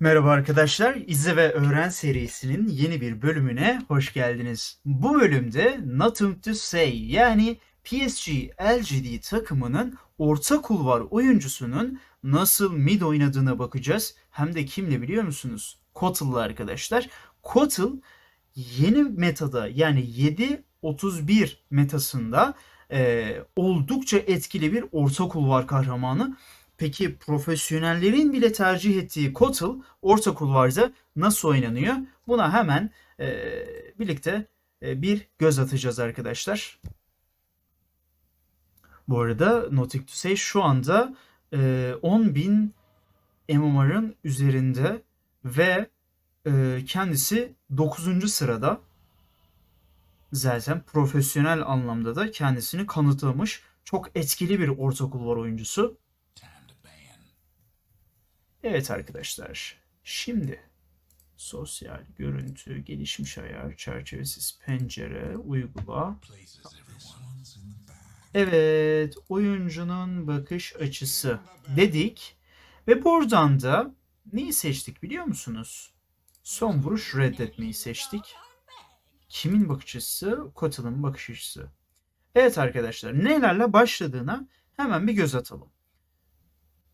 Merhaba arkadaşlar, İzle ve Öğren serisinin yeni bir bölümüne hoş geldiniz. Bu bölümde Nothing to Say yani PSG LGD takımının orta kulvar oyuncusunun nasıl mid oynadığına bakacağız. Hem de kimle biliyor musunuz? Kotl'la arkadaşlar. Kotl yeni metada yani 7-31 metasında e, oldukça etkili bir orta kulvar kahramanı. Peki profesyonellerin bile tercih ettiği Kotl orta kulvarda nasıl oynanıyor? Buna hemen e, birlikte e, bir göz atacağız arkadaşlar. Bu arada Nothing to Say şu anda e, 10.000 MMR'ın üzerinde ve e, kendisi 9. sırada. Zaten profesyonel anlamda da kendisini kanıtlamış çok etkili bir orta kulvar oyuncusu. Evet arkadaşlar. Şimdi sosyal görüntü, gelişmiş ayar, çerçevesiz pencere, uygula. Evet, oyuncunun bakış açısı dedik ve buradan da neyi seçtik biliyor musunuz? Son vuruş reddetmeyi seçtik. Kimin bakış açısı? Kotal'ın bakış açısı. Evet arkadaşlar, nelerle başladığına hemen bir göz atalım.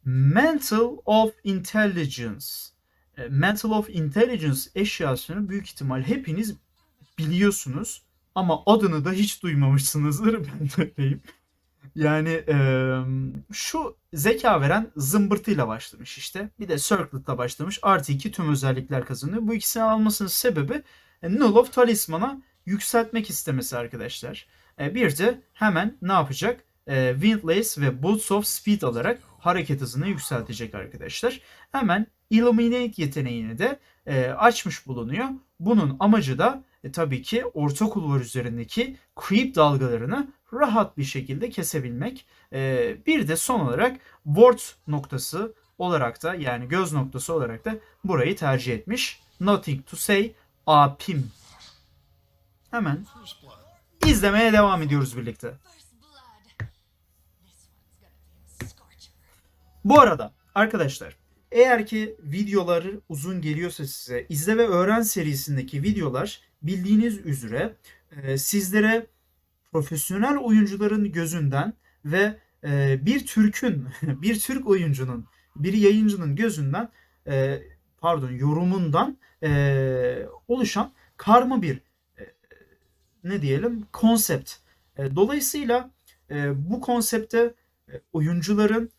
Mental of Intelligence. E, Mental of Intelligence eşyasını büyük ihtimal hepiniz biliyorsunuz ama adını da hiç duymamışsınızdır ben de. Yani e, şu zeka veren zımbırtıyla başlamış işte. Bir de Circlet'la başlamış. Artı 2 tüm özellikler kazanıyor. Bu ikisini almasının sebebi e, Null of Talisman'a yükseltmek istemesi arkadaşlar. E, bir de hemen ne yapacak? E, Windlace ve Boots of Speed alarak hareket hızını yükseltecek arkadaşlar. Hemen Illuminate yeteneğini de e, açmış bulunuyor. Bunun amacı da e, tabii ki orta kulvar üzerindeki creep dalgalarını rahat bir şekilde kesebilmek. E, bir de son olarak ward noktası olarak da yani göz noktası olarak da burayı tercih etmiş. Nothing to say apim. Hemen izlemeye devam ediyoruz birlikte. Bu arada arkadaşlar eğer ki videoları uzun geliyorsa size izle ve öğren serisindeki videolar bildiğiniz üzere e, sizlere profesyonel oyuncuların gözünden ve e, bir Türk'ün bir Türk oyuncunun bir yayıncının gözünden e, pardon yorumundan e, oluşan karma bir e, ne diyelim konsept. E, dolayısıyla e, bu konsepte e, oyuncuların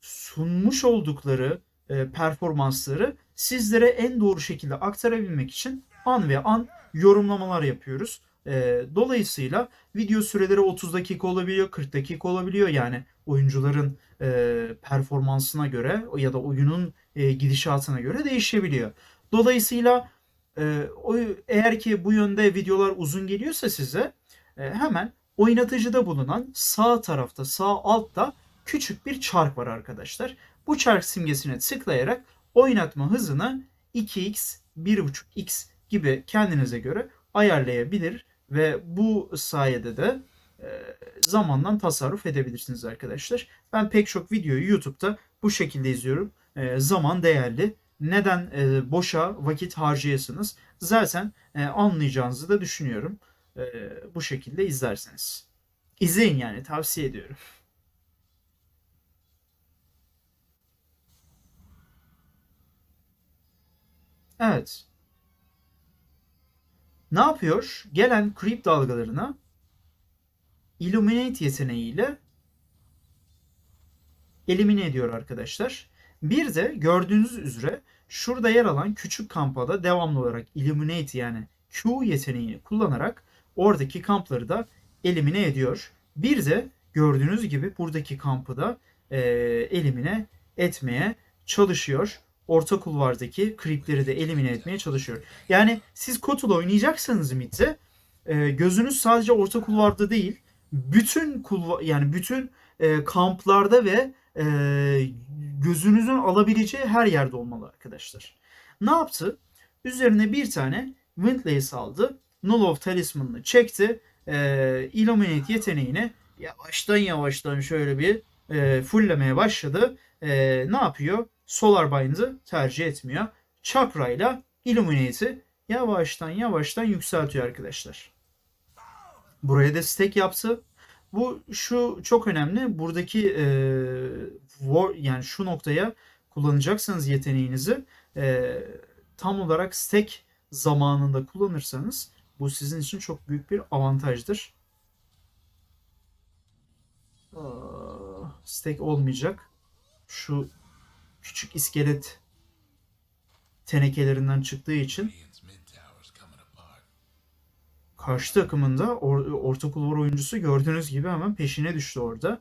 sunmuş oldukları e, performansları sizlere en doğru şekilde aktarabilmek için an ve an yorumlamalar yapıyoruz. E, dolayısıyla video süreleri 30 dakika olabiliyor, 40 dakika olabiliyor. Yani oyuncuların e, performansına göre ya da oyunun e, gidişatına göre değişebiliyor. Dolayısıyla e, o, eğer ki bu yönde videolar uzun geliyorsa size e, hemen oynatıcıda bulunan sağ tarafta, sağ altta küçük bir çark var arkadaşlar. Bu çark simgesine tıklayarak oynatma hızını 2x, 1.5x gibi kendinize göre ayarlayabilir ve bu sayede de e, zamandan tasarruf edebilirsiniz arkadaşlar. Ben pek çok videoyu YouTube'da bu şekilde izliyorum. E, zaman değerli. Neden e, boşa vakit harcayasınız? Zaten e, anlayacağınızı da düşünüyorum. E, bu şekilde izlerseniz. İzleyin yani tavsiye ediyorum. Evet. Ne yapıyor? Gelen creep dalgalarına Illuminate yeteneğiyle elimine ediyor arkadaşlar. Bir de gördüğünüz üzere şurada yer alan küçük kampada devamlı olarak Illuminate yani Q yeteneğini kullanarak oradaki kampları da elimine ediyor. Bir de gördüğünüz gibi buradaki kampı da e, elimine etmeye çalışıyor. Orta kulvardaki creepleri de elimine etmeye çalışıyor. Yani siz Kotul oynayacaksanız midde e, gözünüz sadece orta kulvarda değil bütün kulva yani bütün e, kamplarda ve e, gözünüzün alabileceği her yerde olmalı arkadaşlar. Ne yaptı? Üzerine bir tane Windlace aldı. Null of Talisman'ını çekti. E, Illuminate yeteneğini yavaştan yavaştan şöyle bir e, fulllemeye başladı. E, ne yapıyor? Solar Bind'ı tercih etmiyor. Chakra ile Illuminate'i yavaştan yavaştan yükseltiyor arkadaşlar. Buraya da stack yaptı. Bu şu çok önemli. Buradaki e, war, yani şu noktaya kullanacaksanız yeteneğinizi e, tam olarak stack zamanında kullanırsanız bu sizin için çok büyük bir avantajdır. Stack olmayacak. Şu küçük iskelet tenekelerinden çıktığı için karşı takımında or- orta kulvar oyuncusu gördüğünüz gibi hemen peşine düştü orada.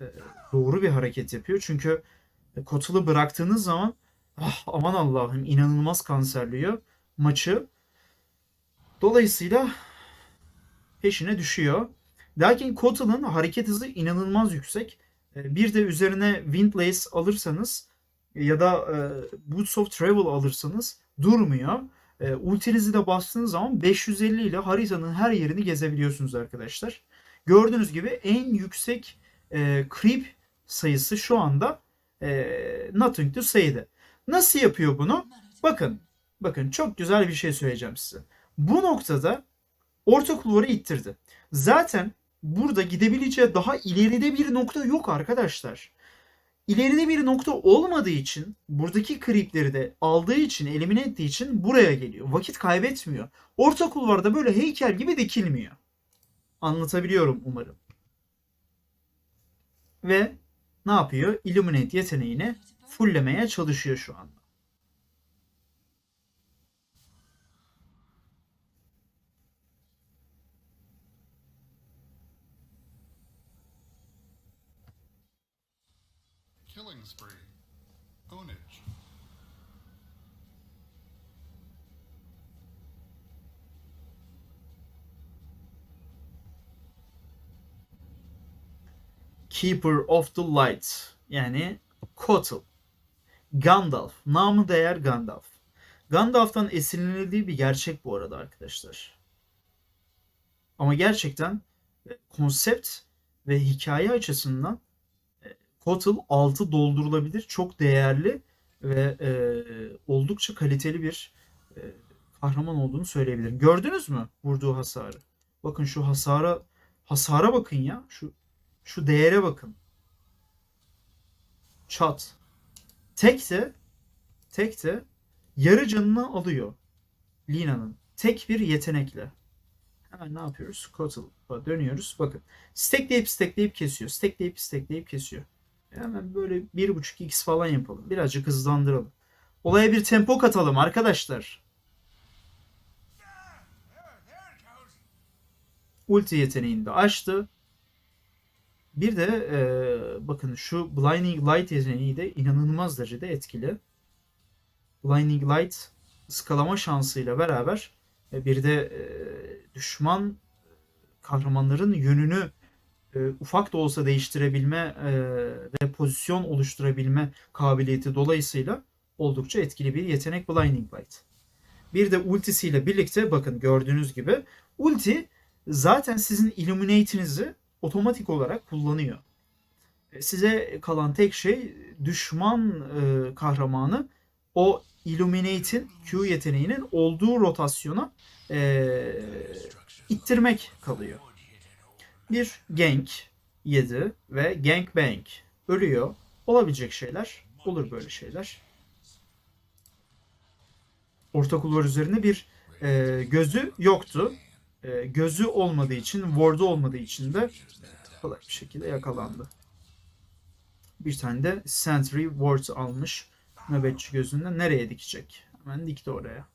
Ee, doğru bir hareket yapıyor. Çünkü Kotal'ı bıraktığınız zaman ah, aman Allah'ım inanılmaz kanserliyor maçı. Dolayısıyla peşine düşüyor. Lakin Kotal'ın hareket hızı inanılmaz yüksek. Ee, Bir de üzerine Windlace alırsanız ya da e, Boots of Travel alırsanız durmuyor. E, ultinizi de bastığınız zaman 550 ile haritanın her yerini gezebiliyorsunuz arkadaşlar. Gördüğünüz gibi en yüksek e, creep sayısı şu anda e, Nothing to Say'de. Nasıl yapıyor bunu? Bakın, bakın çok güzel bir şey söyleyeceğim size. Bu noktada orta kulvarı ittirdi. Zaten burada gidebileceği daha ileride bir nokta yok arkadaşlar. İleride bir nokta olmadığı için buradaki creepleri de aldığı için elimine ettiği için buraya geliyor. Vakit kaybetmiyor. Orta kulvarda böyle heykel gibi dikilmiyor. Anlatabiliyorum umarım. Ve ne yapıyor? Illuminate yeteneğini fulllemeye çalışıyor şu anda. Killing spree. Keeper of the Light yani Kotal. Gandalf. Namı değer Gandalf. Gandalf'tan esinlenildiği bir gerçek bu arada arkadaşlar. Ama gerçekten konsept ve hikaye açısından Kotal altı doldurulabilir. Çok değerli ve e, oldukça kaliteli bir e, kahraman olduğunu söyleyebilirim. Gördünüz mü vurduğu hasarı? Bakın şu hasara hasara bakın ya. Şu şu değere bakın. Çat. Tek de tek de yarı canını alıyor. Lina'nın. Tek bir yetenekle. Hemen ne yapıyoruz? Kotal'a dönüyoruz. Bakın. Stackleyip stackleyip kesiyor. Stackleyip stackleyip kesiyor. Hemen böyle 1.5x falan yapalım. Birazcık hızlandıralım. Olaya bir tempo katalım arkadaşlar. Ulti yeteneğini de açtı. Bir de e, bakın şu Blinding Light yeteneği de inanılmaz derecede etkili. Blinding Light ıskalama şansıyla beraber e, bir de e, düşman kahramanların yönünü e, ufak da olsa değiştirebilme e, pozisyon oluşturabilme kabiliyeti dolayısıyla oldukça etkili bir yetenek Blinding Light. Bir de ultisiyle birlikte bakın gördüğünüz gibi ulti zaten sizin Illuminate'inizi otomatik olarak kullanıyor. E, Size kalan tek şey düşman e, kahramanı o Illuminate'in Q yeteneğinin olduğu rotasyona e, ittirmek kalıyor. Bir gank yedi ve gank bang ölüyor. Olabilecek şeyler. Olur böyle şeyler. Orta kulvar üzerinde bir e, gözü yoktu. E, gözü olmadığı için, ward'u olmadığı için de kolay bir şekilde yakalandı. Bir tane de sentry ward almış nöbetçi gözünden. Nereye dikecek? Hemen dikti oraya.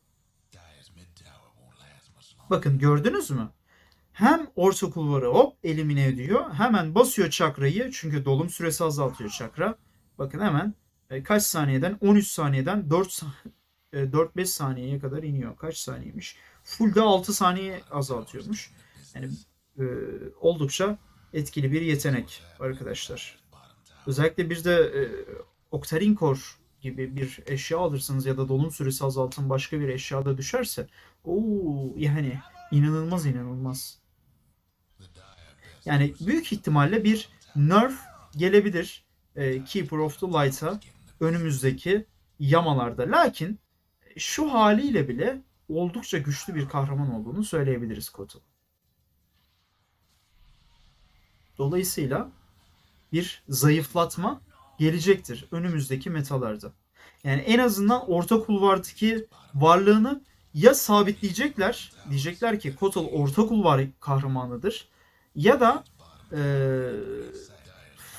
Bakın gördünüz mü? Hem orta kulvarı hop elimine ediyor. Hemen basıyor çakrayı. Çünkü dolum süresi azaltıyor çakra. Bakın hemen e, kaç saniyeden? 13 saniyeden 4 4-5 saniyeye kadar iniyor. Kaç saniyemiş? Full'de 6 saniye azaltıyormuş. Yani e, oldukça etkili bir yetenek arkadaşlar. Özellikle bir de e, Octarine Core gibi bir eşya alırsınız ya da dolum süresi azaltın başka bir eşya da düşerse ooo yani inanılmaz inanılmaz. Yani büyük ihtimalle bir nerf gelebilir e, Keeper of the Light'a. önümüzdeki yamalarda. Lakin şu haliyle bile oldukça güçlü bir kahraman olduğunu söyleyebiliriz Kotal. Dolayısıyla bir zayıflatma gelecektir önümüzdeki metalarda. Yani en azından orta kulvardaki varlığını ya sabitleyecekler, diyecekler ki Kotal orta kulvar kahramanıdır ya da eee,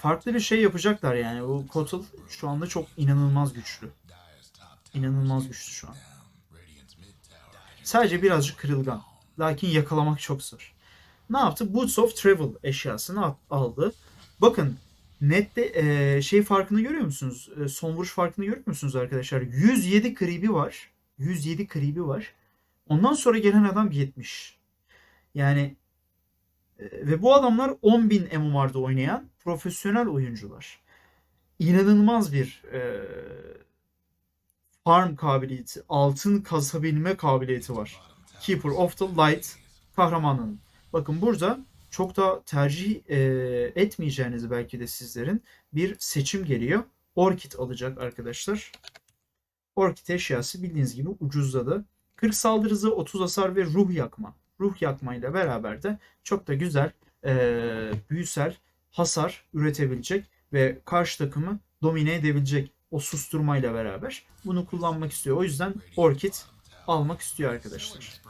farklı bir şey yapacaklar yani. Bu Kotal şu anda çok inanılmaz güçlü. İnanılmaz güçlü şu an. Sadece birazcık kırılgan. Lakin yakalamak çok zor. Ne yaptı? Boots of Travel eşyasını al- aldı. Bakın nette eee, şey farkını görüyor musunuz? E, son vuruş farkını görüyor musunuz arkadaşlar? 107 kribi var. 107 kribi var. Ondan sonra gelen adam 70. Yani e, ve bu adamlar 10.000 MMR'da oynayan profesyonel oyuncular. İnanılmaz bir e, farm kabiliyeti, altın kasabilme kabiliyeti var. Keeper of the Light kahramanının. Bakın burada çok da tercih e, etmeyeceğiniz belki de sizlerin bir seçim geliyor. Orchid alacak arkadaşlar. Orchid eşyası bildiğiniz gibi ucuzladı. 40 saldırı hızı, 30 hasar ve ruh yakma. Ruh yakma ile beraber de çok da güzel e, büyüsel hasar üretebilecek ve karşı takımı domine edebilecek o susturmayla beraber bunu kullanmak istiyor. O yüzden Orchid almak istiyor arkadaşlar.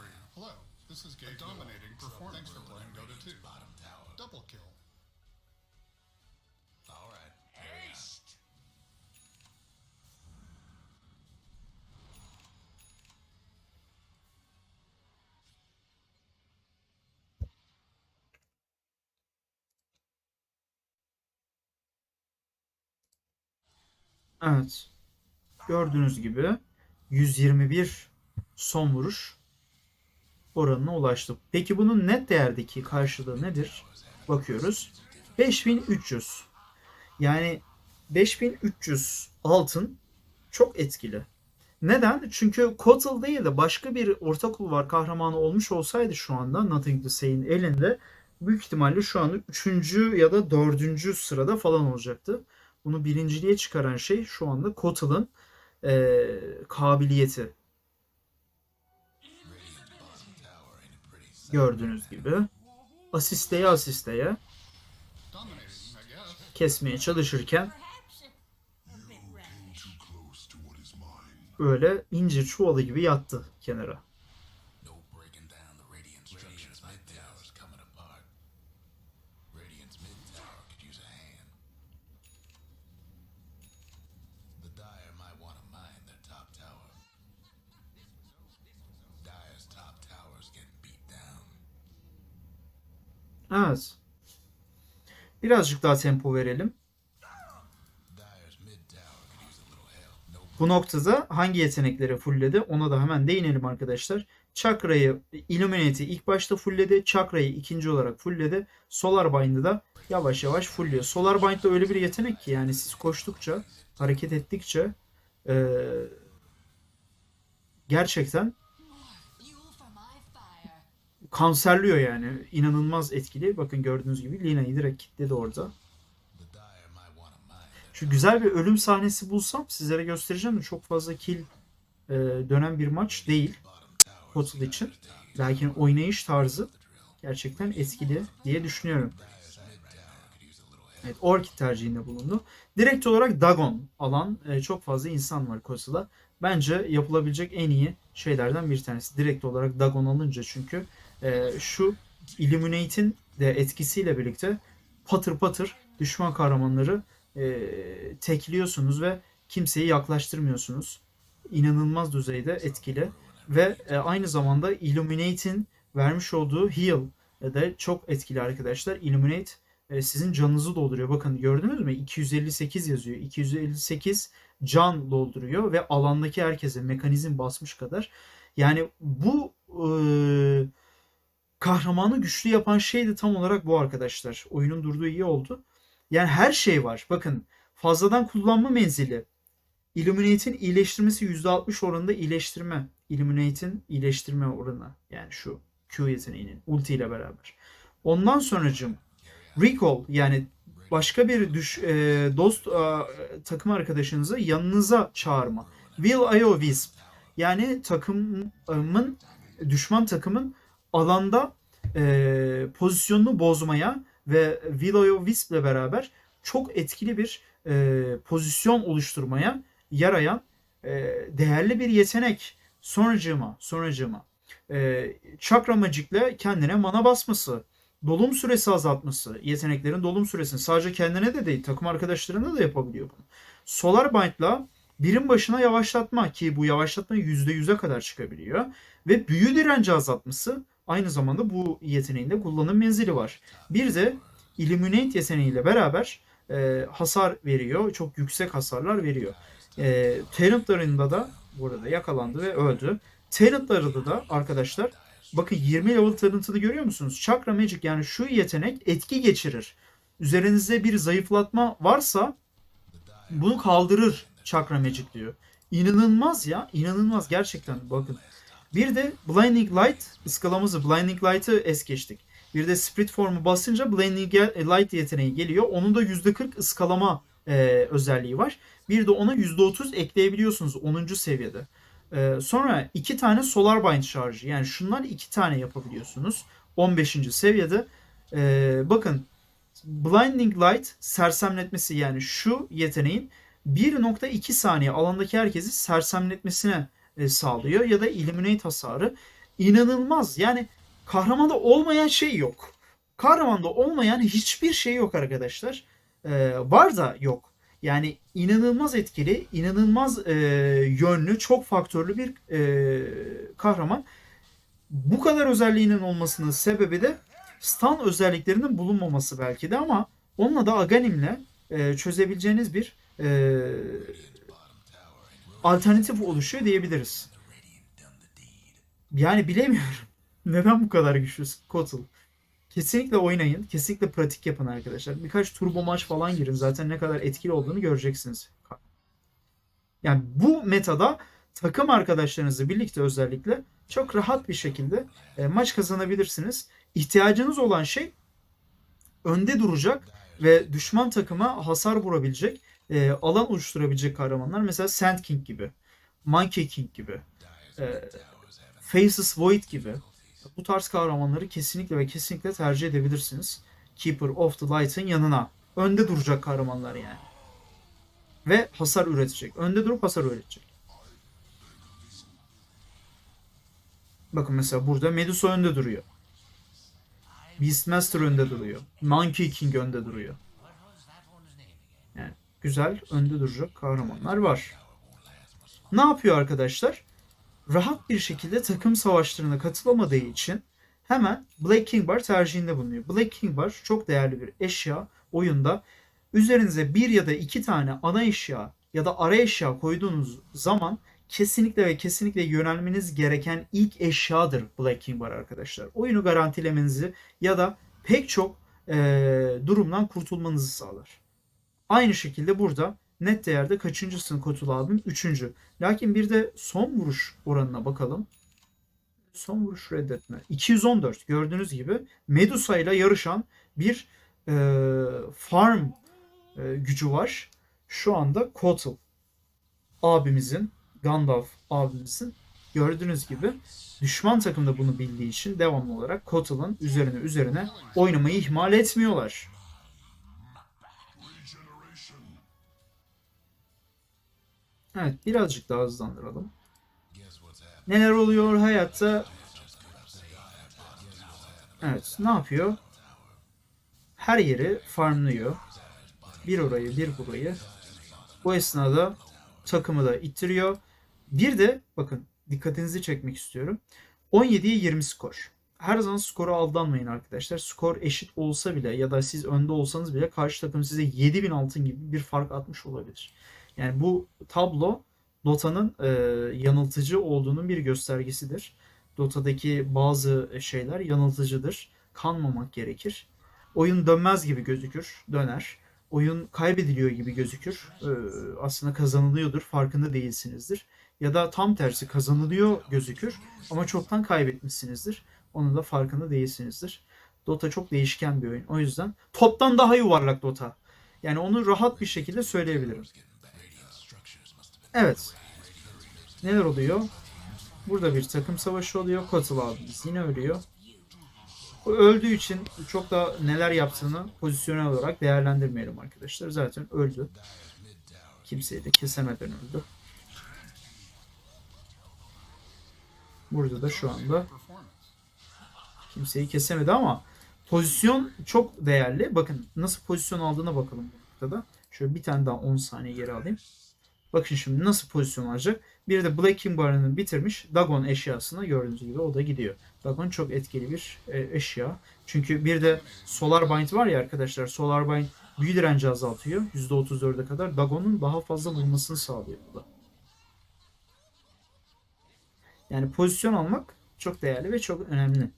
Evet. Gördüğünüz gibi 121 son vuruş oranına ulaştı. Peki bunun net değerdeki karşılığı nedir? Bakıyoruz. 5300. Yani 5300 altın çok etkili. Neden? Çünkü Kotal değil de başka bir orta kulvar kahramanı olmuş olsaydı şu anda Nothing to Say'in elinde büyük ihtimalle şu anda 3. ya da 4. sırada falan olacaktı. Bunu birinciliğe çıkaran şey şu anda Kotal'ın eee, kabiliyeti. Gördüğünüz gibi asisteye asisteye kesmeye çalışırken böyle incir çuvalı gibi yattı kenara. Evet. Birazcık daha tempo verelim. Bu noktada hangi yetenekleri fullledi ona da hemen değinelim arkadaşlar. Chakra'yı Illuminate'i ilk başta fullledi. Chakra'yı ikinci olarak fullledi. Solar Bind'ı da yavaş yavaş fullliyor. Solar Bind öyle bir yetenek ki yani siz koştukça, hareket ettikçe eee, gerçekten kanserliyor yani. İnanılmaz etkili. Bakın gördüğünüz gibi Lina'yı direkt kilitledi orada. Şu güzel bir ölüm sahnesi bulsam sizlere göstereceğim de çok fazla kill e, dönen bir maç değil Kotal için. Lakin oynayış tarzı gerçekten etkili diye düşünüyorum. Evet, Orchid tercihinde bulundu. Direkt olarak Dagon alan e, çok fazla insan var Kotal'a. Bence yapılabilecek en iyi şeylerden bir tanesi. Direkt olarak Dagon alınca çünkü e, şu Illuminate'in de etkisiyle birlikte patır patır düşman kahramanları e, tekliyorsunuz ve kimseyi yaklaştırmıyorsunuz. İnanılmaz düzeyde etkili ve e, aynı zamanda Illuminate'in vermiş olduğu heal de çok etkili arkadaşlar. Illuminate e, sizin canınızı dolduruyor. Bakın gördünüz mü? 258 yazıyor. 258 can dolduruyor ve alandaki herkese mekanizm basmış kadar. Yani bu e, kahramanı güçlü yapan şey de tam olarak bu arkadaşlar. Oyunun durduğu iyi oldu. Yani her şey var. Bakın fazladan kullanma menzili. Illuminate'in iyileştirmesi %60 oranında iyileştirme. Illuminate'in iyileştirme oranı. Yani şu Q yeteneğinin ulti ile beraber. Ondan sonracım recall yani başka bir düş, e, dost e, takım arkadaşınızı yanınıza çağırma. Will IO Wisp yani takımın düşman takımın alanda e, pozisyonunu bozmaya ve Will IO Wisp ile beraber çok etkili bir e, pozisyon oluşturmaya yarayan e, değerli bir yetenek. Sonracığıma, sonracığıma. E, Chakra Magic'le kendine mana basması, dolum süresi azaltması, yeteneklerin dolum süresini sadece kendine de değil takım arkadaşlarına da yapabiliyor bunu. Solar Bind'la birim başına yavaşlatma ki bu yavaşlatma %100'e kadar çıkabiliyor. Ve büyü direnci azaltması aynı zamanda bu yeteneğinde kullanım menzili var. Bir de Illuminate yeteneğiyle beraber e, hasar veriyor. Çok yüksek hasarlar veriyor. E, Talentlarında da burada yakalandı ve öldü. Talentlarında da arkadaşlar bakın 20 level talentını görüyor musunuz? Chakra Magic yani şu yetenek etki geçirir. Üzerinizde bir zayıflatma varsa bunu kaldırır Chakra Magic diyor. İnanılmaz ya. inanılmaz gerçekten bakın. Bir de Blinding Light ıskalamızı Blinding Light'ı es geçtik. Bir de Spirit Form'u basınca Blinding Light yeteneği geliyor. Onun da %40 ıskalama e, özelliği var. Bir de ona %30 ekleyebiliyorsunuz 10. seviyede. E, sonra iki tane Solar Bind şarjı. Yani şunlar iki tane yapabiliyorsunuz. 15. seviyede. E, bakın Blinding Light sersemletmesi yani şu yeteneğin 1.2 saniye alandaki herkesi sersemletmesine e, sağlıyor ya da Illuminate hasarı. İnanılmaz yani kahramanda olmayan şey yok. Kahramanda olmayan hiçbir şey yok arkadaşlar. E, var da yok. Yani inanılmaz etkili, inanılmaz e, yönlü, çok faktörlü bir e, kahraman. Bu kadar özelliğinin olmasının sebebi de stun özelliklerinin bulunmaması belki de ama onunla da Aghanim'le e, çözebileceğiniz bir e, alternatif oluşuyor diyebiliriz. Yani bilemiyorum. Neden bu kadar güçlü Kotal? Kesinlikle oynayın. Kesinlikle pratik yapın arkadaşlar. Birkaç turbo maç falan girin. Zaten ne kadar etkili olduğunu göreceksiniz. Yani bu metada takım arkadaşlarınızla birlikte özellikle çok rahat bir şekilde e, maç kazanabilirsiniz. İhtiyacınız olan şey önde duracak ve düşman takıma hasar vurabilecek, e, alan oluşturabilecek kahramanlar. Mesela Sand King gibi, Monkey King gibi, e, Faceless Void gibi. Bu tarz kahramanları kesinlikle ve kesinlikle tercih edebilirsiniz. Keeper of the Light'ın yanına. Önde duracak kahramanlar yani. Ve hasar üretecek. Önde durup hasar üretecek. Bakın mesela burada Medusa önde duruyor. Beastmaster önde duruyor. Monkey King önde duruyor. Güzel önde duracak kahramanlar var. Ne yapıyor arkadaşlar? Rahat bir şekilde takım savaşlarına katılamadığı için hemen Black King Bar tercihinde bulunuyor. Black King Bar çok değerli bir eşya oyunda. Üzerinize bir ya da iki tane ana eşya ya da ara eşya koyduğunuz zaman kesinlikle ve kesinlikle yönelmeniz gereken ilk eşyadır Black King Bar arkadaşlar. Oyunu garantilemenizi ya da pek çok e, durumdan kurtulmanızı sağlar. Aynı şekilde burada net değerde kaçıncısın Kotul abim? Üçüncü. Lakin bir de son vuruş oranına bakalım. Son vuruş reddetme. 214 gördüğünüz gibi Medusa ile yarışan bir e, farm e, gücü var. Şu anda Kotal abimizin Gandalf abimizin gördüğünüz gibi düşman takımda bunu bildiği için devamlı olarak Kotal'ın üzerine üzerine oynamayı ihmal etmiyorlar. Evet birazcık daha hızlandıralım. Neler oluyor hayatta? Evet ne yapıyor? Her yeri farmlıyor. Bir orayı bir burayı. Bu esnada takımı da ittiriyor. Bir de bakın dikkatinizi çekmek istiyorum. 17'ye 20 skor. Her zaman skora aldanmayın arkadaşlar. Skor eşit olsa bile ya da siz önde olsanız bile karşı takım size 7000 altın gibi bir fark atmış olabilir. Yani bu tablo Dota'nın e, yanıltıcı olduğunun bir göstergesidir. Dota'daki bazı şeyler yanıltıcıdır. Kanmamak gerekir. Oyun dönmez gibi gözükür, döner. Oyun kaybediliyor gibi gözükür. E, aslında kazanılıyordur, farkında değilsinizdir. Ya da tam tersi kazanılıyor gözükür ama çoktan kaybetmişsinizdir. Onun da farkında değilsinizdir. Dota çok değişken bir oyun. O yüzden toptan daha yuvarlak Dota. Yani onu rahat bir şekilde söyleyebilirim. Evet. Neler oluyor? Burada bir takım savaşı oluyor. Kotal abimiz yine ölüyor. O öldüğü için çok da neler yaptığını pozisyonel olarak değerlendirmeyelim arkadaşlar. Zaten öldü. Kimseyi de kesemeden öldü. Burada da şu anda kimseyi kesemedi ama pozisyon çok değerli. Bakın nasıl pozisyon aldığına bakalım bu noktada. Şöyle bir tane daha 10 saniye geri alayım. Bakın şimdi nasıl pozisyon alacak. Bir de Black King Baron'ı bitirmiş. Dagon eşyasına gördüğünüz gibi o da gidiyor. Dagon çok etkili bir e, eşya. Çünkü bir de Solar Bind var ya arkadaşlar. Solar Bind büyü direnci azaltıyor. %34'e kadar. Dagon'un daha fazla vurmasını sağlıyor bu da. Yani pozisyon almak çok değerli ve çok önemli.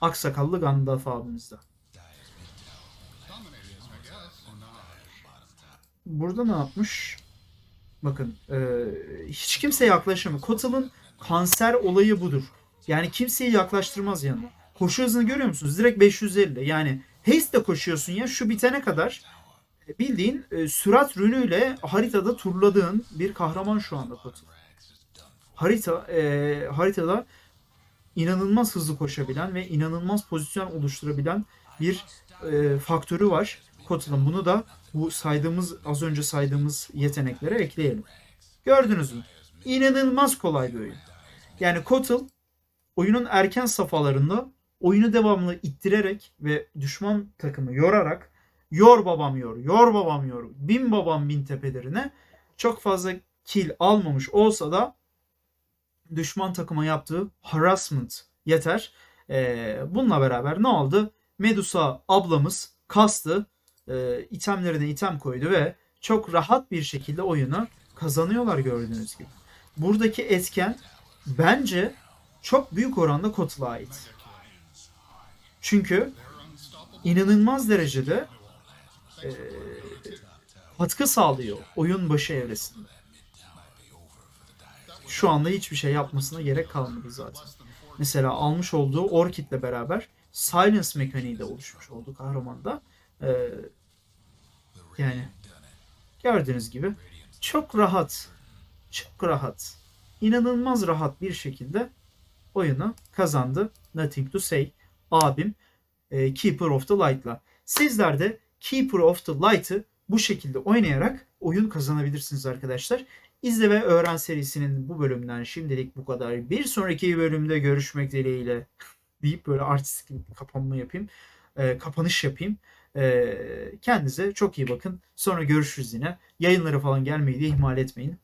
Aksakallı Gandalf abimizde. Dominating, I guess. Or not. Burada ne yapmış? Bakın e, hiç kimse yaklaşamıyor. Kotal'ın kanser olayı budur. Yani kimseyi yaklaştırmaz yanına. Koşu hızını görüyor musunuz? Direkt 550. Yani haste koşuyorsun ya şu bitene kadar e, bildiğin e, sürat rünüyle haritada turladığın bir kahraman şu anda Kotal. Harita e, haritada inanılmaz hızlı koşabilen ve inanılmaz pozisyon oluşturabilen bir e, faktörü var. Kotal'ın bunu da bu saydığımız az önce saydığımız yeteneklere ekleyelim. Gördünüz mü? İnanılmaz kolay bir oyun. Yani Kotal oyunun erken safhalarında oyunu devamlı ittirerek ve düşman takımı yorarak yor babam yor, yor babam yor, bin babam bin tepelerine çok fazla kill almamış olsa da düşman takıma yaptığı harassment yeter. Ee, bununla beraber ne oldu? Medusa ablamız kastı, e, itemlerine item koydu ve çok rahat bir şekilde oyunu kazanıyorlar gördüğünüz gibi. Buradaki etken bence çok büyük oranda Kotal'a ait. Çünkü inanılmaz derecede e, katkı sağlıyor oyun başı evresinde. Şu anda hiçbir şey yapmasına gerek kalmadı zaten. Mesela almış olduğu Orchid'le beraber Silence mekaniği de oluşmuş oldu kahramanda. Ee, yani gördüğünüz gibi çok rahat, çok rahat, inanılmaz rahat bir şekilde oyunu kazandı. Nothing to say abim e, Keeper of the Light'la. Sizler de Keeper of the Light'ı bu şekilde oynayarak oyun kazanabilirsiniz arkadaşlar. İzle ve öğren serisinin bu bölümünden şimdilik bu kadar. Bir sonraki bölümde görüşmek dileğiyle deyip böyle artistik kapanma yapayım. E, kapanış yapayım. Kendinize çok iyi bakın. Sonra görüşürüz yine. Yayınlara falan gelmeyi de ihmal etmeyin.